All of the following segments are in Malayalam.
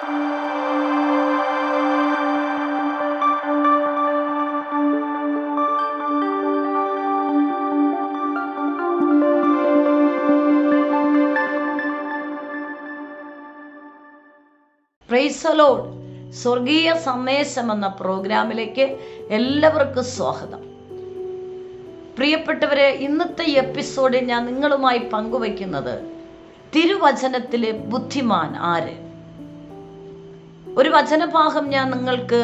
സ്വർഗീയ സന്ദേശം എന്ന പ്രോഗ്രാമിലേക്ക് എല്ലാവർക്കും സ്വാഗതം. പ്രിയപ്പെട്ടവരെ ഇന്നത്തെ എപ്പിസോഡിൽ ഞാൻ നിങ്ങളുമായി പങ്കുവയ്ക്കുന്നത് തിരുവചനത്തിലെ ബുദ്ധിമാൻ ആര്? ഒരു വചനഭാഗം ഞാൻ നിങ്ങൾക്ക്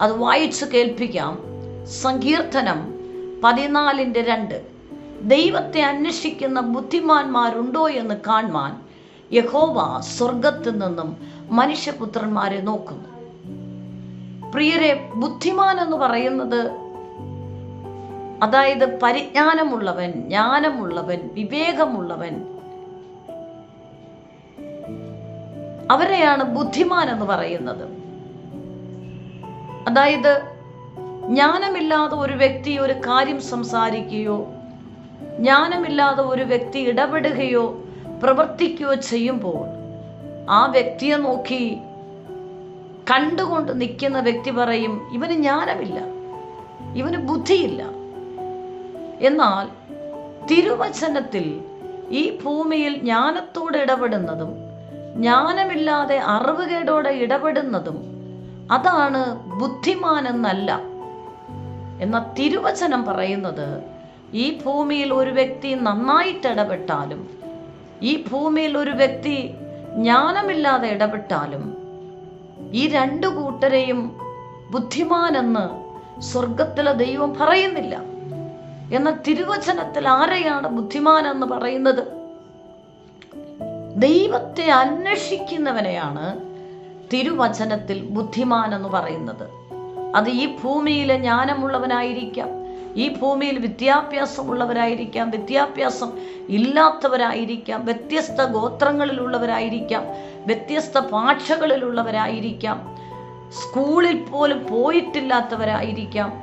അത് വായിച്ചു കേൾപ്പിക്കാം. സങ്കീർത്തനം പതിനാലിന്റെ രണ്ട്. ദൈവത്തെ അന്വേഷിക്കുന്ന ബുദ്ധിമാന്മാരുണ്ടോ എന്ന് കാണുവാൻ യഹോവ സ്വർഗത്തിൽ നിന്നും മനുഷ്യപുത്രന്മാരെ നോക്കുന്നു പ്രിയരെ ബുദ്ധിമാൻ എന്ന് പറയുന്നത് അതായത് പരിജ്ഞാനമുള്ളവൻ ജ്ഞാനമുള്ളവൻ വിവേകമുള്ളവൻ അവരെയാണ് ബുദ്ധിമാൻ എന്ന് പറയുന്നത്. അതായത് ജ്ഞാനമില്ലാതെ ഒരു വ്യക്തി ഒരു കാര്യം സംസാരിക്കുകയോ ജ്ഞാനമില്ലാതെ ഒരു വ്യക്തി ഇടപെടുകയോ പ്രവർത്തിക്കുകയോ ചെയ്യുമ്പോൾ ആ വ്യക്തിയെ നോക്കി കണ്ടുകൊണ്ട് നിൽക്കുന്ന വ്യക്തി പറയും ഇവന് ജ്ഞാനമില്ല ഇവന് ബുദ്ധിയില്ല. എന്നാൽ തിരുവചനത്തിൽ ഈ ഭൂമിയിൽ ജ്ഞാനത്തോടെ ഇടപെടുന്നതും ജ്ഞാനമില്ലാതെ അറിവുകേടോടെ ഇടപെടുന്നതും അതാണ് ബുദ്ധിമാനെന്നല്ല. എന്ന തിരുവചനം പറയുന്നത് ഈ ഭൂമിയിൽ ഒരു വ്യക്തി നന്നായിട്ട് ഇടപെട്ടാലും ഈ ഭൂമിയിൽ ഒരു വ്യക്തി ജ്ഞാനമില്ലാതെ ഇടപെട്ടാലും ഈ രണ്ടു കൂട്ടരെയും ബുദ്ധിമാനെന്ന് സ്വർഗത്തിലെ ദൈവം പറയുന്നില്ല. എന്ന തിരുവചനത്തിൽ ആരെയാണ് ബുദ്ധിമാനെന്ന് പറയുന്നത്? ദൈവത്തെ അന്വേഷിക്കുന്നവനെയാണ് തിരുവചനത്തിൽ ബുദ്ധിമാൻ എന്ന് പറയുന്നത്. അത് ഈ ഭൂമിയിലെ ജ്ഞാനമുള്ളവനായിരിക്കാം ഈ ഭൂമിയിൽ വിദ്യാഭ്യാസമുള്ളവരായിരിക്കാം വിദ്യാഭ്യാസം ഇല്ലാത്തവരായിരിക്കാം വ്യത്യസ്ത ഗോത്രങ്ങളിലുള്ളവരായിരിക്കാം വ്യത്യസ്ത ഭാഷകളിലുള്ളവരായിരിക്കാം സ്കൂളിൽ പോലും പോയിട്ടില്ലാത്തവരായിരിക്കാം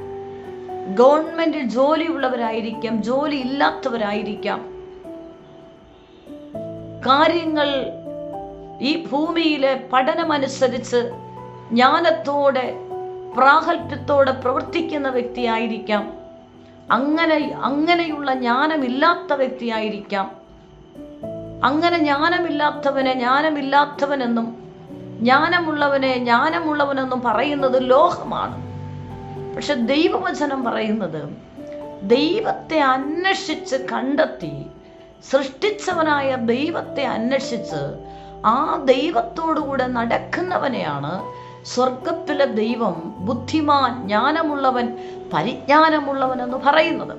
ഗവൺമെന്റ് ജോലിയുള്ളവരായിരിക്കാം ജോലി ഇല്ലാത്തവരായിരിക്കാം. കാര്യങ്ങൾ ഈ ഭൂമിയിലെ പഠനമനുസരിച്ച് ജ്ഞാനത്തോടെ പ്രാഗൽഭ്യത്തോടെ പ്രവർത്തിക്കുന്ന വ്യക്തിയായിരിക്കാം. അങ്ങനെ അങ്ങനെയുള്ള ജ്ഞാനമില്ലാത്ത വ്യക്തിയായിരിക്കാം. അങ്ങനെ ജ്ഞാനമില്ലാത്തവനെ ജ്ഞാനമില്ലാത്തവനെന്നും ജ്ഞാനമുള്ളവനെ ജ്ഞാനമുള്ളവനെന്നും പറയുന്നത് ലോഹമാണ്. പക്ഷെ ദൈവവചനം പറയുന്നത് ദൈവത്തെ അന്വേഷിച്ച് കണ്ടെത്തി സൃഷ്ടിച്ചവനായ ദൈവത്തെ അന്വേഷിച്ച് ആ ദൈവത്തോടുകൂടെ നടക്കുന്നവനെയാണ് സ്വർഗത്തിലെ ദൈവം ബുദ്ധിമാൻ ജ്ഞാനമുള്ളവൻ പരിജ്ഞാനമുള്ളവൻ എന്ന് പറയുന്നത്.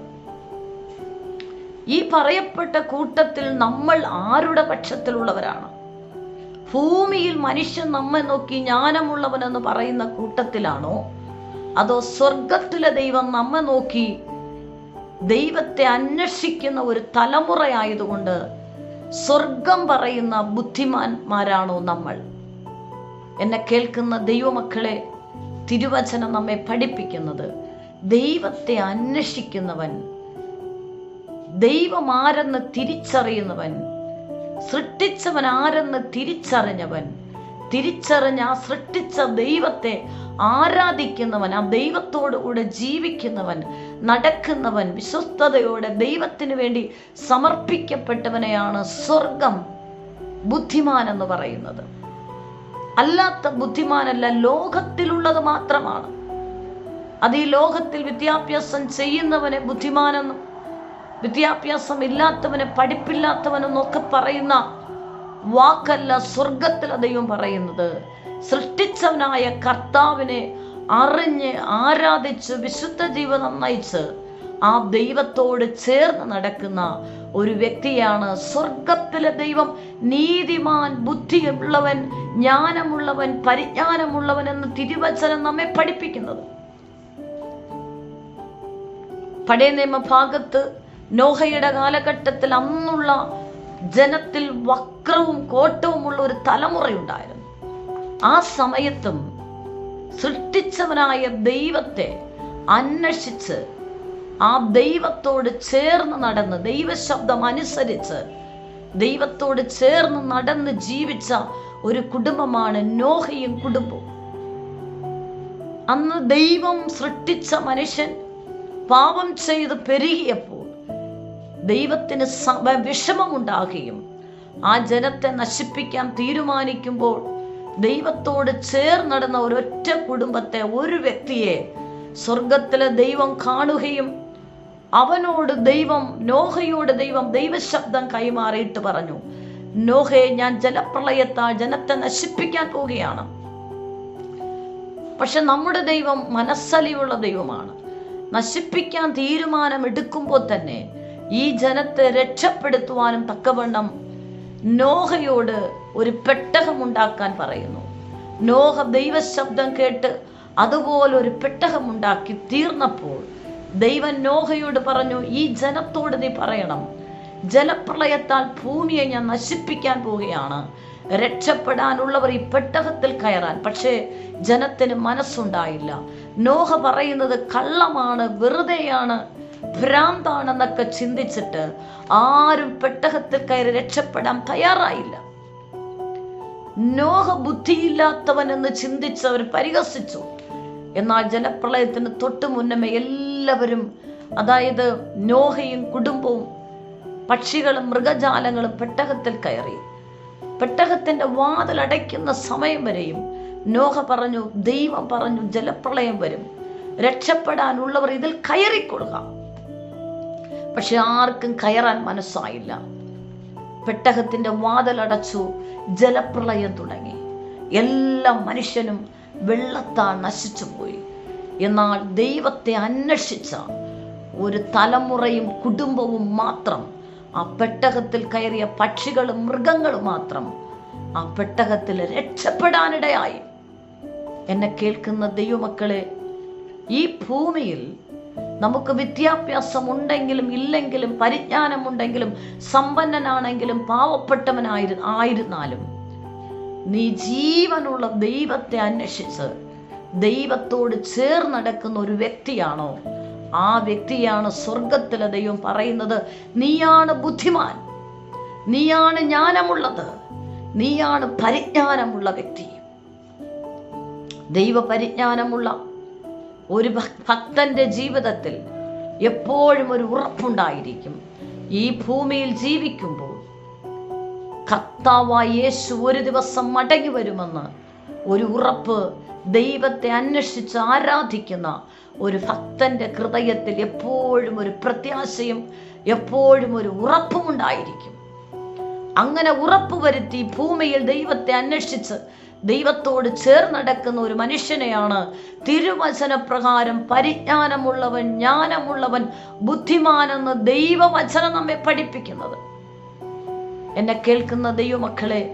ഈ പറയപ്പെട്ട കൂട്ടത്തിൽ നമ്മൾ ആരുടെ പക്ഷത്തിലുള്ളവരാണ്? ഭൂമിയിൽ മനുഷ്യൻ നമ്മെ നോക്കി ജ്ഞാനമുള്ളവൻ എന്ന് പറയുന്ന കൂട്ടത്തിലാണോ? അതോ സ്വർഗത്തിലെ ദൈവം നമ്മെ നോക്കി ദൈവത്തെ അന്വേഷിക്കുന്ന ഒരു തലമുറയായതുകൊണ്ട് സ്വർഗം പറയുന്ന ബുദ്ധിമാന്മാരാണോ നമ്മൾ? എന്നെ കേൾക്കുന്ന ദൈവമക്കളെ തിരുവചനം നമ്മെ പഠിപ്പിക്കുന്നത് ദൈവത്തെ അന്വേഷിക്കുന്നവൻ ദൈവം ആരെന്ന് തിരിച്ചറിയുന്നവൻ സൃഷ്ടിച്ചവൻ ആരെന്ന് തിരിച്ചറിഞ്ഞവൻ തിരിച്ചറിഞ്ഞ ആ സൃഷ്ടിച്ച ദൈവത്തെ ആരാധിക്കുന്നവൻ ആ ദൈവത്തോടു കൂടെ ജീവിക്കുന്നവൻ നടക്കുന്നവൻ വിശ്വസ്തയോടെ ദൈവത്തിന് വേണ്ടി സമർപ്പിക്കപ്പെട്ടവനെയാണ് സ്വർഗം ബുദ്ധിമാൻ എന്ന് പറയുന്നത്. അല്ലാത്ത ബുദ്ധിമാനല്ല ലോകത്തിലുള്ളത് മാത്രമാണ്. അത് ഈ ലോകത്തിൽ വിദ്യാഭ്യാസം ചെയ്യുന്നവനെ ബുദ്ധിമാനെന്നും വിദ്യാഭ്യാസം ഇല്ലാത്തവനെ പഠിപ്പില്ലാത്തവനെന്നൊക്കെ പറയുന്ന വാക്കല്ല സ്വർഗത്തിലെ ദൈവം പറയുന്നത്. സൃഷ്ടിച്ചവനായ കർത്താവിനെ അറിഞ്ഞ് ആരാധിച്ച് വിശുദ്ധ ജീവിതം നയിച്ച് ആ ദൈവത്തോട് ചേർന്ന് നടക്കുന്ന ഒരു വ്യക്തിയാണ് സ്വർഗത്തിലെ ദൈവം. നീതിമാൻ ബുദ്ധിയുള്ളവൻ ജ്ഞാനമുള്ളവൻ പരിജ്ഞാനമുള്ളവൻ എന്ന് തിരുവചനം നമ്മെ പഠിപ്പിക്കുന്നത്. പഴയ നിയമഭാഗത്ത് നോഹയുടെ കാലഘട്ടത്തിൽ അന്നുള്ള ജനത്തിൽ വക്രവും കോട്ടവുമുള്ള ഒരു തലമുറയുണ്ടായിരുന്നു. ആ സമയത്തും സൃഷ്ടിച്ചവനായ ദൈവത്തെ അന്വേഷിച്ച് ആ ദൈവത്തോട് ചേർന്ന് നടന്ന് ദൈവശബ്ദം അനുസരിച്ച് ദൈവത്തോട് ചേർന്ന് നടന്ന് ജീവിച്ച ഒരു കുടുംബമാണ് നോഹയും കുടുംബവും. അന്ന് ദൈവം സൃഷ്ടിച്ച മനുഷ്യൻ പാപം ചെയ്ത് പെരുകിയപ്പോൾ ദൈവത്തിന് വിഷമമുണ്ടാകുകയും ആ ജനത്തെ നശിപ്പിക്കാൻ തീരുമാനിക്കുമ്പോൾ ദൈവത്തോട് ചേർന്നടന്ന ഒരൊറ്റ കുടുംബത്തെ ഒരു വ്യക്തിയെ സ്വർഗത്തിലെ ദൈവം കാണുകയും അവനോട് ദൈവം നോഹയോട് ദൈവം ദൈവശബ്ദം കൈമാറിയിട്ട് പറഞ്ഞു നോഹയെ ഞാൻ ജലപ്രളയത്താൽ ജനത്തെ നശിപ്പിക്കാൻ പോവുകയാണ്. പക്ഷെ നമ്മുടെ ദൈവം മനസ്സലിയുള്ള ദൈവമാണ്. നശിപ്പിക്കാൻ തീരുമാനം എടുക്കുമ്പോൾ തന്നെ ഈ ജനത്തെ രക്ഷപ്പെടുത്തുവാനും തക്കവണ്ണം നോഹയോട് ഒരു പെട്ടകം ഉണ്ടാക്കാൻ പറയുന്നു. നോഹ ദൈവശബ്ദം കേട്ട് അതുപോലെ ഒരു പെട്ടകം ഉണ്ടാക്കി തീർന്നപ്പോൾ ദൈവം നോഹയോട് പറഞ്ഞു ഈ ജനത്തോട് നീ പറയണം. ജലപ്രളയത്താൽ ഭൂമിയെ ഞാൻ നശിപ്പിക്കാൻ പോവുകയാണ്. രക്ഷപ്പെടാനുള്ളവർ ഈ പെട്ടകത്തിൽ കയറാൻ. പക്ഷേ ജനത്തിന് മനസ്സുണ്ടായില്ല. നോഹ പറയുന്നത് കള്ളമാണ് വെറുതെയാണ് ഭ്രാന്താണെന്നൊക്കെ ചിന്തിച്ചിട്ട് ആരും പെട്ടകത്തിൽ കയറി രക്ഷപ്പെടാൻ തയ്യാറായില്ല. നോഹ ബുദ്ധിയില്ലാത്തവൻ എന്ന് ചിന്തിച്ചവർ പരിഹസിച്ചു. എന്നാൽ ജലപ്രളയത്തിന് തൊട്ടു മുന്നമേ എല്ലാവരും അതായത് നോഹയും കുടുംബവും പക്ഷികളും മൃഗജാലങ്ങളും പെട്ടകത്തിൽ കയറി. പെട്ടകത്തിന്റെ വാതിലടയ്ക്കുന്ന സമയം വരെയും നോഹ പറഞ്ഞു ദൈവം പറഞ്ഞു ജലപ്രളയം വരും. രക്ഷപ്പെടാനുള്ളവർ ഇതിൽ കയറിക്കൊള്ളുക. പക്ഷെ ആർക്കും കയറാൻ മനസ്സായില്ല. പെട്ടകത്തിന്റെ വാതിലടച്ചു ജലപ്രളയം തുടങ്ങി. എല്ലാ മനുഷ്യനും വെള്ളത്താൽ നശിച്ചു പോയി എന്നാൽ ദൈവത്തെ അന്വേഷിച്ച ഒരു തലമുറയും കുടുംബവും മാത്രം ആ പെട്ടകത്തിൽ കയറിയ പക്ഷികളും മൃഗങ്ങളും മാത്രം ആ പെട്ടകത്തിൽ രക്ഷപ്പെടാനിടയായി. എന്നെ കേൾക്കുന്ന ദൈവമക്കളെ ഈ ഭൂമിയിൽ നമുക്ക് വിദ്യാഭ്യാസം ഉണ്ടെങ്കിലും ഇല്ലെങ്കിലും പരിജ്ഞാനമുണ്ടെങ്കിലും സമ്പന്നനാണെങ്കിലും പാവപ്പെട്ടവനായിരു ആയിരുന്നാലും നീ ജീവനുള്ള ദൈവത്തെ അന്വേഷിച്ച് ദൈവത്തോട് ചേർന്നടക്കുന്ന ഒരു വ്യക്തിയാണോ? ആ വ്യക്തിയാണ് സ്വർഗത്തിലെ ദൈവം പറയുന്നത്. നീയാണ് ബുദ്ധിമാൻ. നീയാണ് ജ്ഞാനമുള്ളത്. നീയാണ് പരിജ്ഞാനമുള്ള വ്യക്തി. ദൈവ പരിജ്ഞാനമുള്ള ഒരു ഭക്തന്റെ ജീവിതത്തിൽ എപ്പോഴും ഒരു ഉറപ്പുണ്ടായിരിക്കും. ഈ ഭൂമിയിൽ ജീവിക്കുമ്പോൾ കർത്താവായ യേശു ഒരു ദിവസം മടങ്ങി വരുമെന്ന് ഒരു ഉറപ്പ് ദൈവത്തെ അന്വേഷിച്ച് ആരാധിക്കുന്ന ഒരു ഭക്തന്റെ ഹൃദയത്തിൽ എപ്പോഴും ഒരു പ്രത്യാശയും എപ്പോഴും ഒരു ഉറപ്പും ഉണ്ടായിരിക്കും അങ്ങനെ ഉറപ്പ് വരുത്തി ഭൂമിയിൽ ദൈവത്തെ അന്വേഷിച്ച് ദൈവത്തോട് ചേർന്നടക്കുന്ന ഒരു മനുഷ്യനെയാണ്. തിരുവചനപ്രകാരം പരിജ്ഞാനമുള്ളവൻ ജ്ഞാനമുള്ളവൻ ബുദ്ധിമാനെന്ന് ദൈവവചനം നമ്മെ പഠിപ്പിക്കുന്നത്. എന്നെ കേൾക്കുന്ന ദൈവമക്കളെ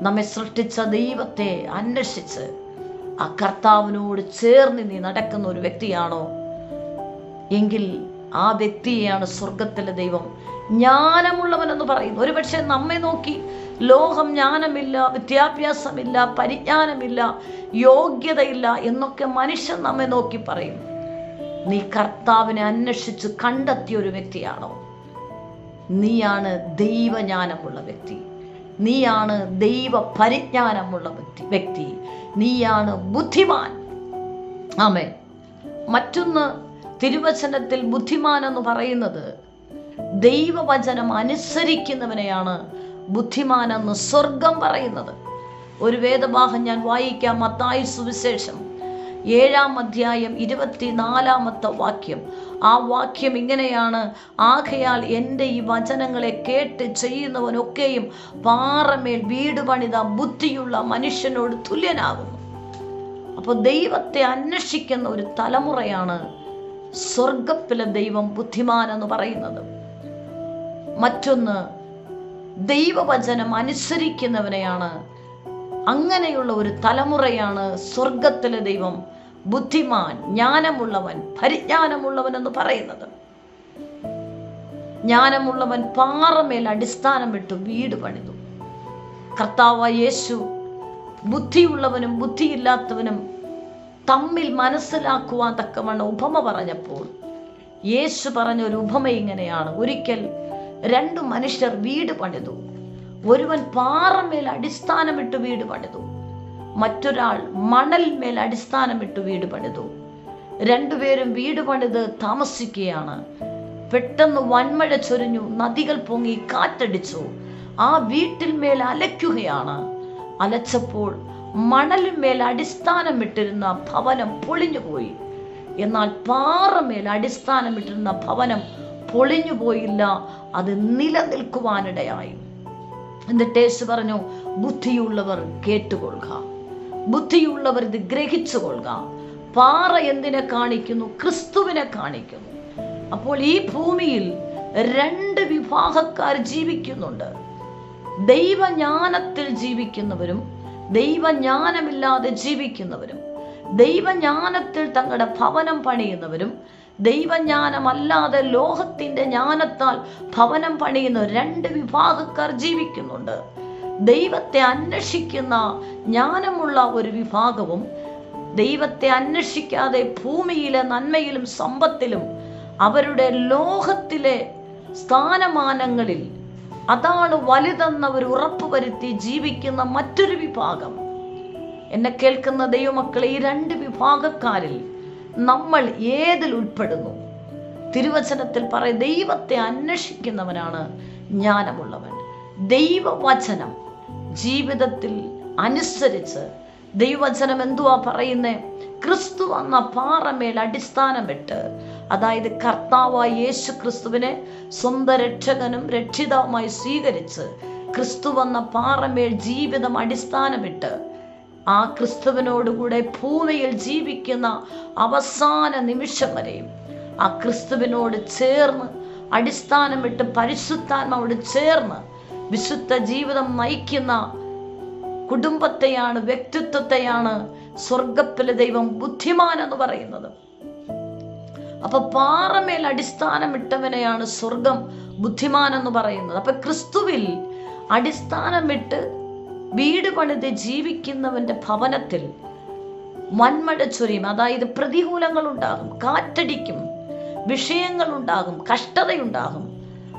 നമ്മെ സൃഷ്ടിച്ച ദൈവത്തെ അന്വേഷിച്ച് ആ കർത്താവിനോട് ചേർന്ന് നീ നടക്കുന്ന ഒരു വ്യക്തിയാണോ? എങ്കിൽ ആ വ്യക്തിയെയാണ് സ്വർഗത്തിലെ ദൈവം. ജ്ഞാനമുള്ളവനെന്ന് പറയുന്നു. ഒരുപക്ഷെ നമ്മെ നോക്കി ലോകം ജ്ഞാനമില്ല വിദ്യാഭ്യാസമില്ല പരിജ്ഞാനമില്ല യോഗ്യതയില്ല എന്നൊക്കെ മനുഷ്യൻ നമ്മെ നോക്കി പറയും. നീ കർത്താവിനെ അന്വേഷിച്ച് കണ്ടെത്തിയ ഒരു വ്യക്തിയാണോ? നീയാണ് ദൈവജ്ഞാനമുള്ള വ്യക്തി. നീയാണ് ദൈവ പരിജ്ഞാനമുള്ള വ്യക്തി വ്യക്തി. നീയാണ് ബുദ്ധിമാൻ. ആമേ മറ്റൊന്ന് തിരുവചനത്തിൽ ബുദ്ധിമാൻ എന്ന് പറയുന്നത് ദൈവവചനം അനുസരിക്കുന്നവനെയാണ് ബുദ്ധിമാൻ എന്ന് സ്വർഗം പറയുന്നത്. ഒരു വേദഭാഗം ഞാൻ വായിക്കാം മത്തായി സുവിശേഷം. ഏഴാം അധ്യായം ഇരുപത്തിനാലാമത്തെ വാക്യം. ആ വാക്യം ഇങ്ങനെയാണ്. ആകയാൽ എന്റെ ഈ വചനങ്ങളെ കേട്ട് ചെയ്യുന്നവനൊക്കെയും പാറമേൽ വീട് പണിത ബുദ്ധിയുള്ള മനുഷ്യനോട് തുല്യനാകുന്നു. അപ്പോൾ ദൈവത്തെ അന്വേഷിക്കുന്ന ഒരു തലമുറയാണ് സ്വർഗത്തിലെ ദൈവം ബുദ്ധിമാനെന്ന് പറയുന്നത്. മറ്റൊന്ന് ദൈവവചനം അനുസരിക്കുന്നവനെയാണ്. അങ്ങനെയുള്ള ഒരു തലമുറയാണ് സ്വർഗത്തിലെ ദൈവം. ബുദ്ധിമാൻ ജ്ഞാനമുള്ളവൻ പരിജ്ഞാനമുള്ളവൻ എന്ന് പറയുന്നത്. ജ്ഞാനമുള്ളവൻ പാറമേൽ അടിസ്ഥാനം വിട്ടു വീട് പണിതു. കർത്താവ് യേശു ബുദ്ധിയുള്ളവനും ബുദ്ധിയില്ലാത്തവനും തമ്മിൽ മനസ്സിലാക്കുവാൻ തക്കവണ്ണം ഉപമ പറഞ്ഞപ്പോൾ യേശു പറഞ്ഞ ഒരു ഉപമ ഇങ്ങനെയാണ്. ഒരിക്കൽ രണ്ടു മനുഷ്യർ വീട് പണിതു. ഒരുവൻ പാറമേൽ അടിസ്ഥാനമിട്ട് വീട് പണിതു. മറ്റൊരാൾ മണൽമേൽ അടിസ്ഥാനമിട്ട് വീട് പണിതു. രണ്ടുപേരും വീട് പണിത് താമസിക്കുകയാണ്. പെട്ടെന്ന് വൻമഴ ചൊരിഞ്ഞു നദികൾ പൊങ്ങി കാറ്റടിച്ചു. ആ വീട്ടിൽ മേൽ അലയ്ക്കുകയാണ്. അലച്ചപ്പോൾ മണലിന്മേൽ അടിസ്ഥാനമിട്ടിരുന്ന ഭവനം പൊളിഞ്ഞുപോയി. എന്നാൽ പാറമേൽ അടിസ്ഥാനമിട്ടിരുന്ന ഭവനം പൊളിഞ്ഞു പോയില്ല അത് നിലനിൽക്കുവാനിടയായി. എന്നിട്ട് യേശു പറഞ്ഞു ബുദ്ധിയുള്ളവർ കേട്ടുകൊള്ളുക. ബുദ്ധിയുള്ളവർ ഇത് ഗ്രഹിച്ചു കൊള്ളുക പാറ എന്തിനെ കാണിക്കുന്നു? ക്രിസ്തുവിനെ കാണിക്കുന്നു. അപ്പോൾ ഈ ഭൂമിയിൽ രണ്ട് വിഭാഗക്കാർ ജീവിക്കുന്നുണ്ട്. ദൈവജ്ഞാനത്തിൽ ജീവിക്കുന്നവരും ദൈവജ്ഞാനമില്ലാതെ ജീവിക്കുന്നവരും ദൈവജ്ഞാനത്തിൽ തങ്ങളുടെ ഭവനം പണിയുന്നവരും ദൈവജ്ഞാനമല്ലാതെ ലോഹത്തിന്റെ ജ്ഞാനത്താൽ ഭവനം പണിയുന്ന രണ്ട് വിഭാഗക്കാർ ജീവിക്കുന്നുണ്ട്. ദൈവത്തെ അന്വേഷിക്കുന്ന ജ്ഞാനമുള്ള ഒരു വിഭാഗവും ദൈവത്തെ അന്വേഷിക്കാതെ ഭൂമിയിലെ നന്മയിലും സമ്പത്തിലും അവരുടെ ലോഹത്തിലെ സ്ഥാനമാനങ്ങളിൽ അതാണ് വലുതെന്ന് അവർ ഉറപ്പുവരുത്തി ജീവിക്കുന്ന മറ്റൊരു വിഭാഗം. എന്നെ കേൾക്കുന്ന ദൈവമക്കളെ ഈ രണ്ട് വിഭാഗക്കാരിൽ നമ്മൾ ഏതിൽ ഉൾപ്പെടുന്നു? തിരുവചനത്തിൽ പറയും ദൈവത്തെ അന്വേഷിക്കുന്നവനാണ് ജ്ഞാനമുള്ളവൻ. ദൈവവചനം ജീവിതത്തിൽ അനുസരിച്ച് ദൈവവചനം എന്തുവാ പറയുന്നേ? ക്രിസ്തു എന്ന പാറമേൽ അടിസ്ഥാനമിട്ട് അതായത് കർത്താവായ യേശു ക്രിസ്തുവിനെ സ്വന്തം രക്ഷകനും രക്ഷിതാവുമായി സ്വീകരിച്ച് ക്രിസ്തു എന്ന പാറമേൽ ജീവിതം അടിസ്ഥാനമിട്ട് ആ ക്രിസ്തുവിനോടുകൂടെ ഭൂമിയിൽ ജീവിക്കുന്ന അവസാന നിമിഷം വരെയും ആ ക്രിസ്തുവിനോട് ചേർന്ന് അടിസ്ഥാനമിട്ട് പരിശുദ്ധാത്മാവോട് ചേർന്ന് വിശുദ്ധ ജീവിതം നയിക്കുന്ന കുടുംബത്തെയാണ് വ്യക്തിത്വത്തെയാണ് സ്വർഗത്തിലെ ദൈവം ബുദ്ധിമാൻ എന്ന് പറയുന്നത്. അപ്പൊ പാറമേൽ അടിസ്ഥാനമിട്ടവനെയാണ് സ്വർഗം ബുദ്ധിമാൻ എന്ന് പറയുന്നത്. അപ്പൊ ക്രിസ്തുവിൽ അടിസ്ഥാനമിട്ട് വീട് പണിത് ജീവിക്കുന്നവന്റെ ഭവനത്തിൽ മൺമട ചൊരിയും. അതായത് പ്രതികൂലങ്ങൾ ഉണ്ടാകും കാറ്റടിക്കും വിഷയങ്ങൾ ഉണ്ടാകും കഷ്ടതയുണ്ടാകും.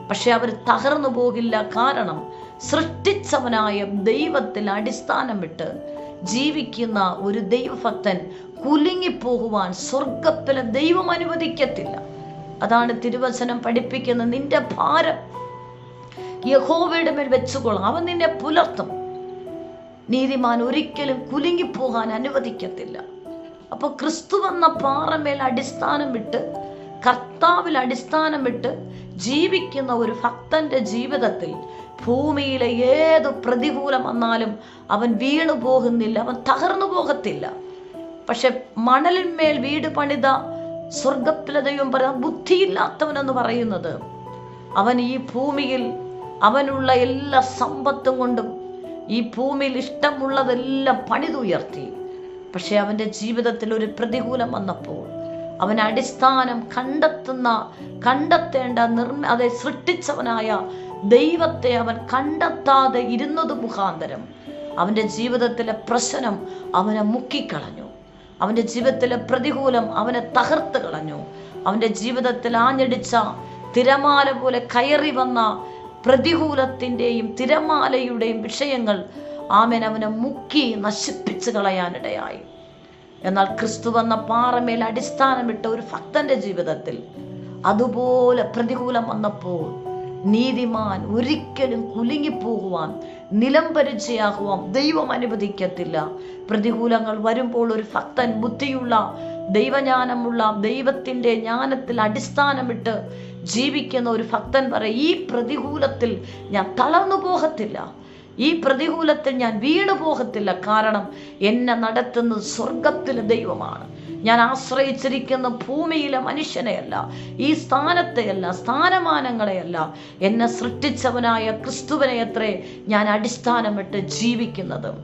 പക്ഷെ അവർ തകർന്നു പോകില്ല. കാരണം സൃഷ്ടിച്ചവനായ ദൈവത്തിൽ അടിസ്ഥാനം അടിസ്ഥാനമിട്ട് ജീവിക്കുന്ന ഒരു ദൈവഭക്തൻ കുലുങ്ങിപ്പോകുവാൻ സ്വർഗത്തിലെ ദൈവം അനുവദിക്കത്തില്ല. അതാണ് തിരുവചനം പഠിപ്പിക്കുന്ന നിന്റെ ഭാരം. യഹോവയുടെ മേൽ വെച്ചുകൊള്ളാം അവൻ നിന്നെ പുലർത്തും. നീതിമാൻ ഒരിക്കലും കുലുങ്ങിപ്പോകാൻ അനുവദിക്കത്തില്ല. അപ്പോൾ ക്രിസ്തു എന്ന പാറമേൽ അടിസ്ഥാനം വിട്ട് കർത്താവിൽ അടിസ്ഥാനം വിട്ട് ജീവിക്കുന്ന ഒരു ഭക്തന്റെ ജീവിതത്തിൽ ഭൂമിയിലെ ഏത് പ്രതികൂലം വന്നാലും അവൻ വീണു പോകുന്നില്ല അവൻ തകർന്നു പോകത്തില്ല. പക്ഷെ മണലിന്മേൽ വീട് പണിത സ്വർഗത്തിലെ ദൈവം ബുദ്ധിയില്ലാത്തവനെന്ന് പറയുന്നത് അവൻ ഈ ഭൂമിയിൽ അവനുള്ള എല്ലാ സമ്പത്തും കൊണ്ടും ഈ ഭൂമിയിൽ ഇഷ്ടമുള്ളതെല്ലാം പണിതുയർത്തി. പക്ഷെ അവന്റെ ജീവിതത്തിൽ ഒരു പ്രതികൂലം വന്നപ്പോൾ അവൻ അടിസ്ഥാനം കണ്ടെത്തുന്ന കണ്ടെത്തേണ്ട നിർമ്മ അതെ സൃഷ്ടിച്ചവനായ ദൈവത്തെ അവൻ കണ്ടെത്താതെ ഇരുന്നത് മുഖാന്തരം അവന്റെ ജീവിതത്തിലെ പ്രശ്നം അവനെ മുക്കിക്കളഞ്ഞു. അവന്റെ ജീവിതത്തിലെ പ്രതികൂലം അവനെ തകർത്ത് കളഞ്ഞു. അവന്റെ ജീവിതത്തിൽ ആഞ്ഞടിച്ച തിരമാല പോലെ കയറി വന്ന പ്രതികൂലത്തിന്റെയും തിരമാലയുടെയും വിഷയങ്ങൾ ആമേൻ അവനെ മുക്കി നശിപ്പിച്ച് കളയാനിടയായി. എന്നാൽ ക്രിസ്തു വന്ന പാറമേൽ അടിസ്ഥാനമിട്ട ഒരു ഭക്തന്റെ ജീവിതത്തിൽ അതുപോലെ പ്രതികൂലം വന്നപ്പോൾ നീതിമാൻ ഒരിക്കലും കുലുങ്ങിപ്പോകുവാൻ നിലം പരിചയാകുവാൻ ദൈവം അനുവദിക്കത്തില്ല. പ്രതികൂലങ്ങൾ വരുമ്പോൾ ഒരു ഭക്തൻ ബുദ്ധിയുള്ള ദൈവജ്ഞാനമുള്ള ദൈവത്തിന്റെ ജ്ഞാനത്തിൽ അടിസ്ഥാനമിട്ട് ജീവിക്കുന്ന ഒരു ഭക്തൻ പറയും ഈ പ്രതികൂലത്തിൽ ഞാൻ തളർന്നു പോകത്തില്ല. ഈ പ്രതികൂലത്തിൽ ഞാൻ വീണു പോകത്തില്ല. കാരണം എന്നെ നടത്തുന്നത് സ്വർഗത്തിലെ ദൈവമാണ്. ഞാൻ ആശ്രയിച്ചിരിക്കുന്ന ഭൂമിയിലെ മനുഷ്യനെയല്ല ഈ സ്ഥാനത്തെയല്ല സ്ഥാനമാനങ്ങളെയല്ല. എന്നെ സൃഷ്ടിച്ചവനായ ക്രിസ്തുവിനെ അത്രേ ഞാൻ അടിസ്ഥാനമിട്ട് ജീവിക്കുന്നത്.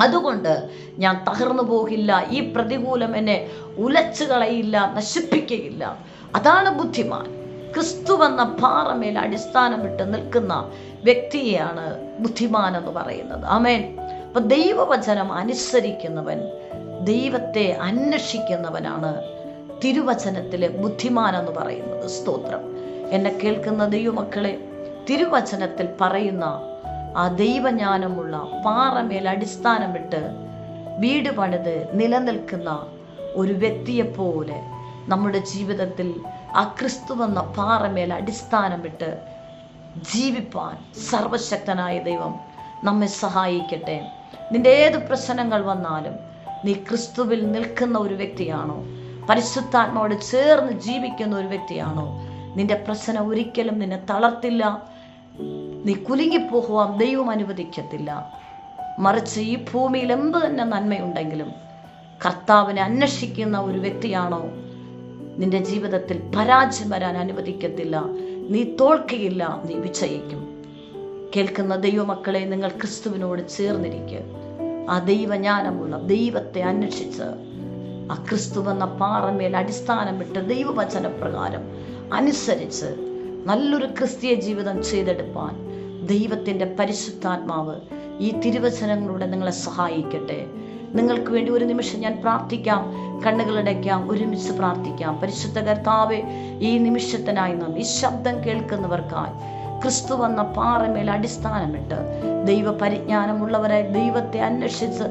അതുകൊണ്ട് ഞാൻ തകർന്നു പോകില്ല. ഈ പ്രതികൂലം എന്നെ ഉലച്ചു കളയില്ല നശിപ്പിക്കുകയില്ല അതാണ് ബുദ്ധിമാൻ. ക്രിസ്തു എന്ന പാറമേൽ അടിസ്ഥാനമിട്ട് നിൽക്കുന്ന വ്യക്തിയെയാണ് ബുദ്ധിമാൻ എന്ന് പറയുന്നത്. ആമേൻ. അപ്പൊ ദൈവവചനം അനുസരിക്കുന്നവൻ ദൈവത്തെ അന്വേഷിക്കുന്നവനാണ് തിരുവചനത്തിലെ ബുദ്ധിമാൻ എന്ന് പറയുന്നത്. സ്തോത്രം. എന്നെ കേൾക്കുന്ന ദൈവമക്കളെ തിരുവചനത്തിൽ പറയുന്ന ആ ദൈവജ്ഞാനമുള്ള പാറമേൽ അടിസ്ഥാനമിട്ട് വീട് പണിത് നിലനിൽക്കുന്ന ഒരു വ്യക്തിയെപ്പോലെ നമ്മുടെ ജീവിതത്തിൽ ആ ക്രിസ്തുവെന്ന പാറമേൽ അടിസ്ഥാനമിട്ട് ജീവിപ്പാൻ സർവശക്തനായ ദൈവം നമ്മെ സഹായിക്കട്ടെ. നിന്റെ ഏത് പ്രശ്നങ്ങൾ വന്നാലും നീ ക്രിസ്തുവിൽ നിൽക്കുന്ന ഒരു വ്യക്തിയാണോ? പരിശുദ്ധാത്മാവോട് ചേർന്ന് ജീവിക്കുന്ന ഒരു വ്യക്തിയാണോ? നിന്റെ പ്രശ്നം ഒരിക്കലും നിന്നെ തളർത്തില്ല. നീ കുലുങ്ങിപ്പോകുവാൻ ദൈവം അനുവദിക്കത്തില്ല. മറിച്ച് ഈ ഭൂമിയിൽ എന്ത് തന്നെ നന്മയുണ്ടെങ്കിലും കർത്താവിനെ അന്വേഷിക്കുന്ന ഒരു വ്യക്തിയാണോ? നിന്റെ ജീവിതത്തിൽ പരാജയം വരാൻ അനുവദിക്കത്തില്ല. നീ തോൽക്കുകയില്ല നീ വിജയിക്കും. കേൾക്കുന്ന ദൈവമക്കളെ നിങ്ങൾ ക്രിസ്തുവിനോട് ചേർന്നിരിക്കുക ആ ദൈവജ്ഞാനമുള്ള ദൈവത്തെ അന്വേഷിച്ച് ആ ക്രിസ്തു എന്ന പാറമേൽ അടിസ്ഥാനമിട്ട് ദൈവവചനപ്രകാരം അനുസരിച്ച് നല്ലൊരു ക്രിസ്തീയ ജീവിതം ചെയ്തെടുപ്പാൻ ദൈവത്തിന്റെ പരിശുദ്ധാത്മാവ് ഈ തിരുവചനങ്ങളിലൂടെ നിങ്ങളെ സഹായിക്കട്ടെ. നിങ്ങൾക്ക് വേണ്ടി ഒരു നിമിഷം ഞാൻ പ്രാർത്ഥിക്കാം. കണ്ണുകളടയ്ക്കാം ഒരുമിച്ച് പ്രാർത്ഥിക്കാം. പരിശുദ്ധ കർത്താവെ ഈ നിമിഷത്തിനായി നാം ഈ ശബ്ദം കേൾക്കുന്നവർക്കായി ക്രിസ്തു വന്ന പാറമേൽ അടിസ്ഥാനമിട്ട് ദൈവ പരിജ്ഞാനമുള്ളവരായി ദൈവത്തെ അന്വേഷിച്ച്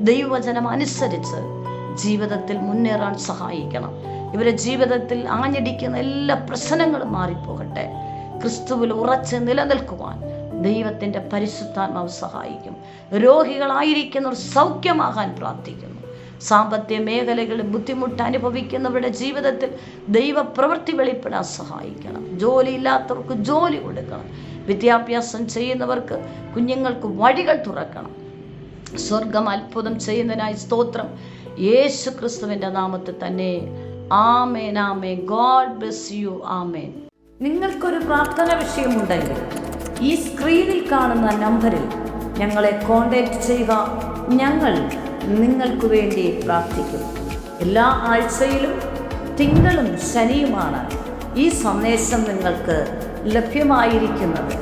ദൈവവചനം അനുസരിച്ച് ജീവിതത്തിൽ മുന്നേറാൻ സഹായിക്കണം. ഇവരെ ജീവിതത്തിൽ ആഞ്ഞടിക്കുന്ന എല്ലാ പ്രശ്നങ്ങളും മാറിപ്പോകട്ടെ. ക്രിസ്തുവിൽ ഉറച്ച് നിലനിൽക്കുവാൻ ദൈവത്തിന്റെ പരിശുദ്ധാത്മാവ് സഹായിക്കും. രോഗികളായിരിക്കുന്നവർ സൗഖ്യമാകാൻ പ്രാർത്ഥിക്കുന്നു. സാമ്പത്തിക മേഖലകളിൽ ബുദ്ധിമുട്ട് അനുഭവിക്കുന്നവരുടെ ജീവിതത്തിൽ ദൈവപ്രവൃത്തി വെളിപ്പെടാൻ സഹായിക്കണം. ജോലിയില്ലാത്തവർക്ക് ജോലി കൊടുക്കണം. വിദ്യാഭ്യാസം ചെയ്യുന്നവർക്ക് കുഞ്ഞുങ്ങൾക്ക് വഴികൾ തുറക്കണം. സ്വർഗം അത്ഭുതം ചെയ്യുന്നതിനായി സ്തോത്രം. യേശു ക്രിസ്തുവിന്റെ നാമത്തിൽ തന്നെ ആമേൻ ആമേൻ. God bless you. ആമേൻ. നിങ്ങൾക്കൊരു പ്രാർത്ഥന വിഷയമുണ്ടെങ്കിൽ ഈ സ്ക്രീനിൽ കാണുന്ന നമ്പറിൽ ഞങ്ങളെ കോൺടാക്റ്റ് ചെയ്യുക. ഞങ്ങൾ നിങ്ങൾക്ക് വേണ്ടി പ്രാർത്ഥിക്കും. എല്ലാ ആഴ്ചയിലും തിങ്കളും ശനിയുമാണ് ഈ സന്ദേശം നിങ്ങൾക്ക് ലഭ്യമായിരിക്കുന്നത്.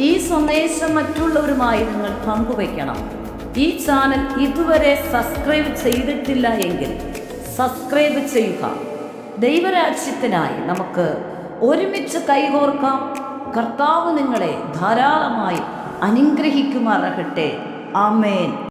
ഈ സന്ദേശം മറ്റുള്ളവരുമായി നിങ്ങൾ പങ്കുവയ്ക്കണം. ഈ ചാനൽ ഇതുവരെ സബ്സ്ക്രൈബ് ചെയ്തിട്ടില്ല എങ്കിൽ സബ്സ്ക്രൈബ് ചെയ്യുക. ദൈവരാജ്യത്തിനായി നമുക്ക് ഒരുമിച്ച് കൈകോർക്കാം. കർത്താവ് നിങ്ങളെ ധാരാളമായി അനുഗ്രഹിക്കുമാറാകട്ടെ. ആമേൻ.